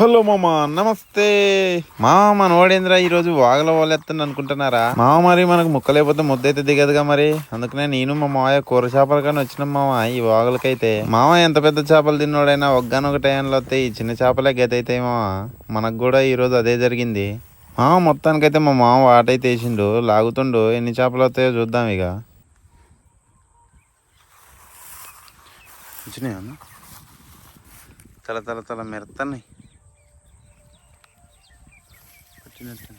Hello మామ నమస్తే. మామ మన ఈరోజు ఈ రోజు వాగల వాళ్ళేస్తాను అనుకుంటున్నారా? మామ మరి మనకు ముక్కలేకపోతే ముద్దైతే దిగదుగా మరి? అందుకనే నేను మా మావయ్య కూర చేపలు కానీ వచ్చినాం మామ ఈ వాగులకైతే. మామ ఎంత పెద్ద చేపలు తిన్నోడైనా ఒగ్గానొక టైంలో వస్తే ఈ చిన్న చేపలే గతైతాయి మామ. మనకు కూడా ఈరోజు అదే జరిగింది. మామ మొత్తానికైతే మా మామ వాటైతే వేసిండు లాగుతుండు ఎన్ని చేపలు వస్తాయో చూద్దాం ఇక. వచ్చినాయి అన్న? తల తల తల మెరుతున్నాయి వచ్చినట్టు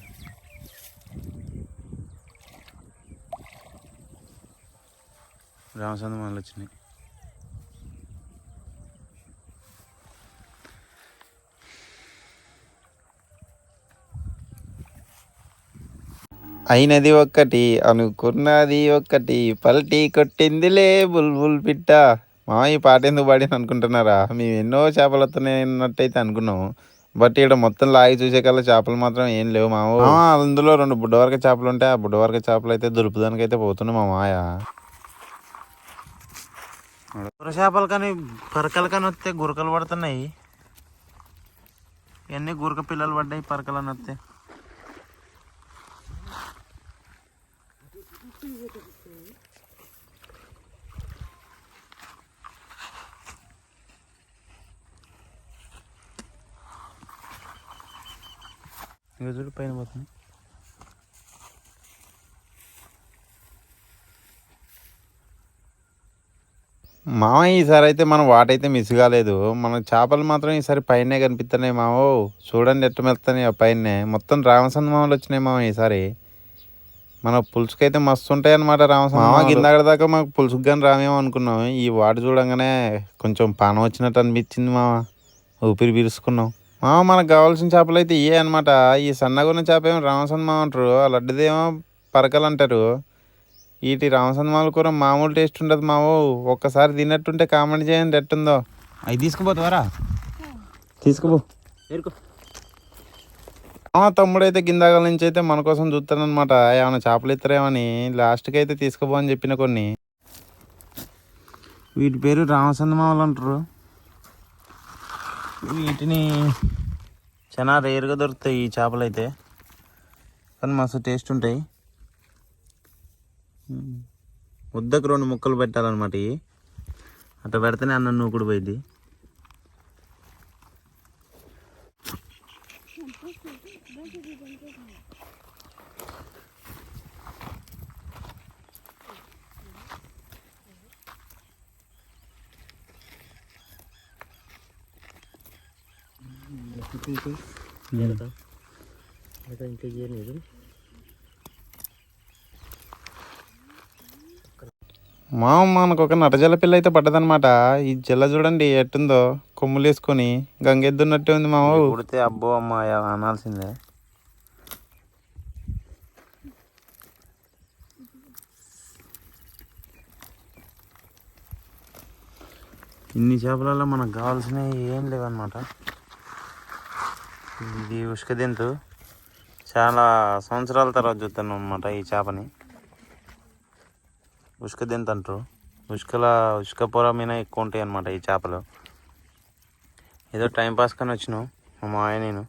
రామచంద్ర మనలు వచ్చినాయి. అయినది ఒక్కటి అనుకున్నది ఒక్కటి పల్టీ కొట్టిందిలే బుల్బుల్ పిట్ట. మా ఈ పాట ఎందుకు పాడింది అనుకుంటున్నారా? మేము ఎన్నో చేపలు వస్తున్నాయన్నట్టయితే అనుకున్నాము. బట్ ఇక్కడ మొత్తం లాగి చూసే కల్లా చేపలు మాత్రం ఏం లేవు మా ఊ. ఆ, అందులో రెండు బుడ్డవరక చేపలు ఉంటాయి ఆ బుడ్డవరక చేపలు అయితే దులుపుదానికి అయితే పోతున్నాయి మా మాయ చేపలు కానీ పరకలు కానీ వస్తే గురకలు పడుతున్నాయి. ఇవన్నీ గురక పిల్లలు పడ్డాయి పరకలు అని వస్తే. ఇంకా చూడు పైన పోతుంది. మామ ఈసారి అయితే మనం వాటైతే మిస్ కాలేదు. మన చేపలు మాత్రం ఈసారి పైనే కనిపిస్తున్నాయి మావో. చూడండి ఎట్టు మెత్తన్నాయి పైనే మొత్తం రామసంద మామలు వచ్చినాయి మామ ఈసారి. మన పులుసుకైతే మస్తు ఉంటాయి అనమాట రామసంద మామ కింద దాకా మాకు పులుసుకు కానీ రామేమో అనుకున్నాం. ఈ వాటి చూడంగానే కొంచెం పానం వచ్చినట్టు అనిపించింది మామ ఊపిరి పీల్చుకున్నాం. మామ మనకు కావాల్సిన చేపలు అయితే ఇవే అనమాట ఈ సన్నగా ఉన్న చేప ఏమో రామసంద మామ అంటారు. ఆ లడ్డుదేమో పరకలు అంటారు. వీటి రామసందమాల కూర మామూలు టేస్ట్ ఉండదు మావో. ఒక్కసారి తిన్నట్టుంటే కామెంట్ చేయండి ఎట్టుందో. అవి తీసుకుపోతావారా? తీసుకుపో. మా తమ్ముడైతే గిందాగల నుంచి అయితే మన కోసం చూస్తానమాట ఏమైనా చేపలు ఇస్తారేమని లాస్ట్కి అయితే తీసుకుపో అని చెప్పిన కొన్ని. వీటి పేరు రామసందమామలు అంటారు. వీటిని చాలా రేర్గా దొరుకుతాయి ఈ చేపలు అయితే కానీ మస్తు టేస్ట్ ఉంటాయి. ముద్దకు రెండు ముక్కలు పెట్టాలన్నమాట ఇవి. అట్లా పెడితేనే అన్నం నూకుడు పోయింది మా మనకు ఒక నటజల పిల్ల అయితే పడ్డదనమాట ఈ జల్ల చూడండి ఎట్టుందో. కొమ్ములు వేసుకొని గంగెద్దున్నట్టే ఉంది మా ఉడితే అబ్బో అమ్మ అనాల్సిందే. ఇన్ని చేపలలో మనకు కావాల్సినవి ఏం లేవన్నమాట. ఇది ఉష్కదింతు చాలా సంవత్సరాల తర్వాత చూస్తాను అనమాట ఈ చేపని. ఉష్కదింత అంటారు ఉష్కల ఉష్క పొర మీద ఎక్కువ ఉంటాయి అనమాట ఈ చేపలు. ఏదో టైం పాస్ కానీ వచ్చినాం మా మాయ నేను.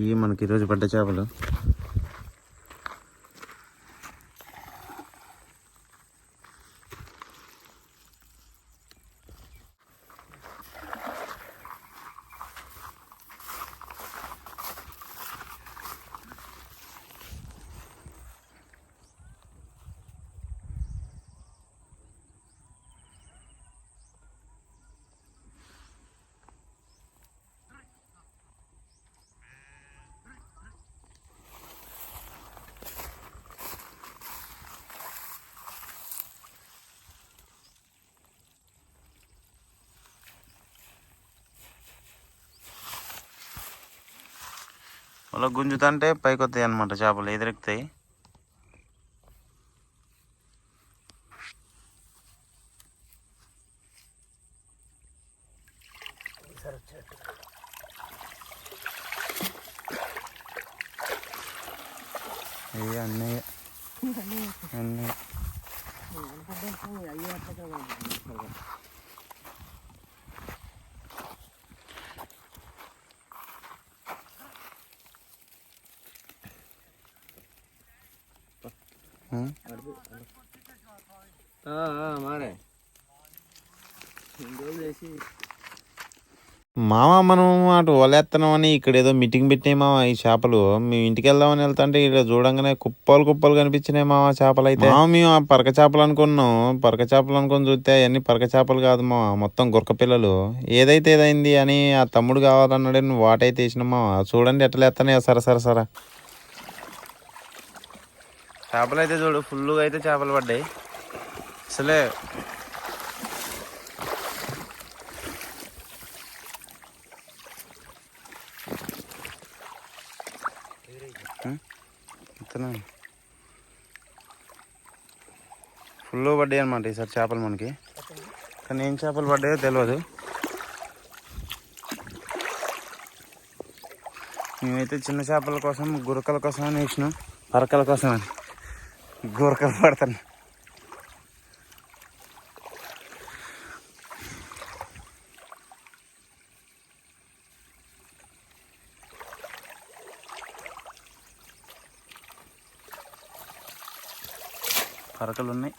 ఇవి మనకి ఈరోజు పడ్డ చేపలు. అలా గుంజుతుంటే పైకి వస్తాయి అనమాట చేపలు ఎదురెక్కుతాయి. ఏ అన్నీ అన్నీ. మారే. మామ మనం అటు వలేస్తున్నాం అని ఇక్కడ ఏదో మీటింగ్ పెట్టినాయి మామ ఈ చేపలు. మేము ఇంటికి వెళ్దామని వెళ్తుంటే ఇక్కడ చూడంగానే కుప్పలు కుప్పలు కనిపించినాయి మామ చేపలు అయితే. మామ మేము ఆ పరక చేపలు అనుకున్నాం. పరక చేపలు అనుకుని చూస్తే అవన్నీ పరక చేపలు కాదు మామ మొత్తం గురక పిల్లలు. ఏదైతే ఏదైంది అని ఆ తమ్ముడు కావాలన్నాడు నువ్వు వాటైతే వేసిన మామ చూడండి ఎట్లా ఎత్తానే సర సర సర. చేపలు అయితే చూడు ఫుల్గా అయితే చేపలు పడ్డాయి. అసలే. ఫుల్ పడ్డాయి అనమాట ఈసారి చేపలు మనకి. కానీ ఏం చేపలు పడ్డాయో తెలియదు మేమైతే చిన్న చేపల కోసం గురకల కోసం అని వేసినాం. పరకల కోసం అని. గురకలు పడతాను. పరకలు ఉన్నాయి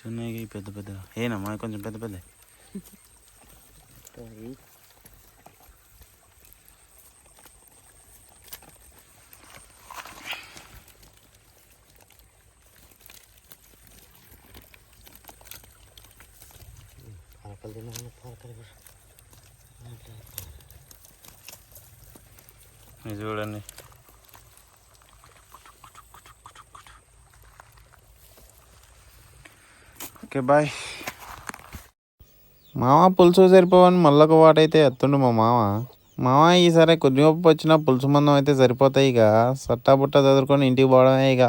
మంచిగా ఉన్నాయి పెద్ద. పెద్ద ఏనమ్మా కొంచెం పెద్ద పెద్ద. చూడండి. Okay bye. మామ పులుసు సరిపోవని మళ్ళొక వాటైతే ఎత్తుండు మా మామ. మామ ఈసారి కొద్ది వచ్చిన పులుసు మందం అయితే సరిపోతాయి ఇక. సట్టా బుట్ట చదువుకొని ఇంటికి పోవడమే ఇక.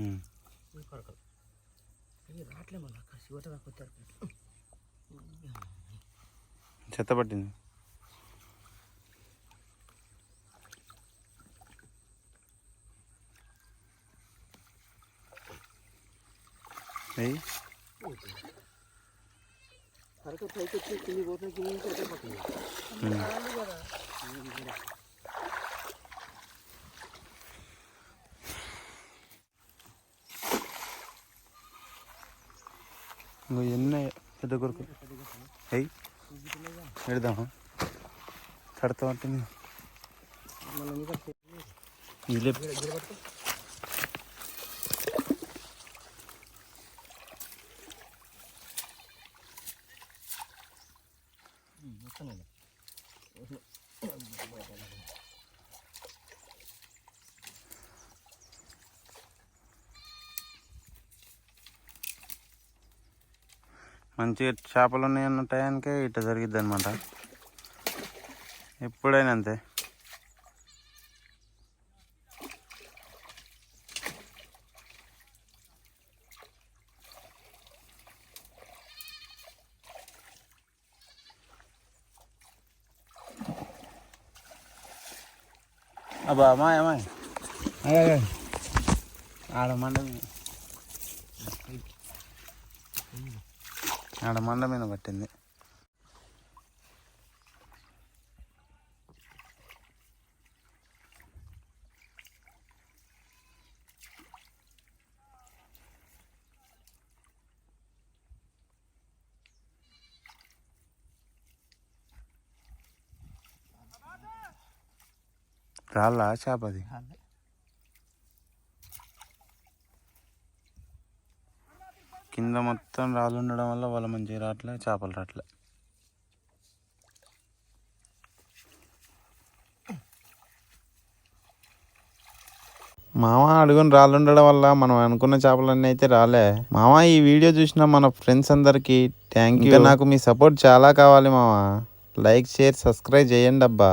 ఉమ్. రావట్లే మళ్ళీ శివత కొట్టారు చెత్త పట్టింది పైకి వచ్చి కింది పోతే కింది అదే పట్టింది ఇంకో ఎన్ని పెద్ద కొరకు అయ్యి పెడదామా కడతా పట్టింది మళ్ళీ మంచిగా చేపలు ఉన్నాయన్న టయానికే ఇట్లా జరిగిద్ది అనమాట ఎప్పుడైనా అంతే. అబ్బా అమ్మాయి అమ్మాయి. ఆడ మండ మీద ఆడ మండ మీద పట్టింది. రాళ్ళ చేపది? కింద మొత్తం రాళ్ళు ఉండడం వల్ల వాళ్ళ మంచిగా రావట్లే చేపలు రావట్లే. మామ అడుగుని రాళ్ళు ఉండడం వల్ల మనం అనుకున్న చేపలన్నీ అయితే రాలే. మామ ఈ వీడియో చూసిన మన ఫ్రెండ్స్ అందరికీ థ్యాంక్ యూ నాకు మీ సపోర్ట్ చాలా కావాలి మామ. లైక్ షేర్ సబ్స్క్రైబ్ చేయండి అబ్బా.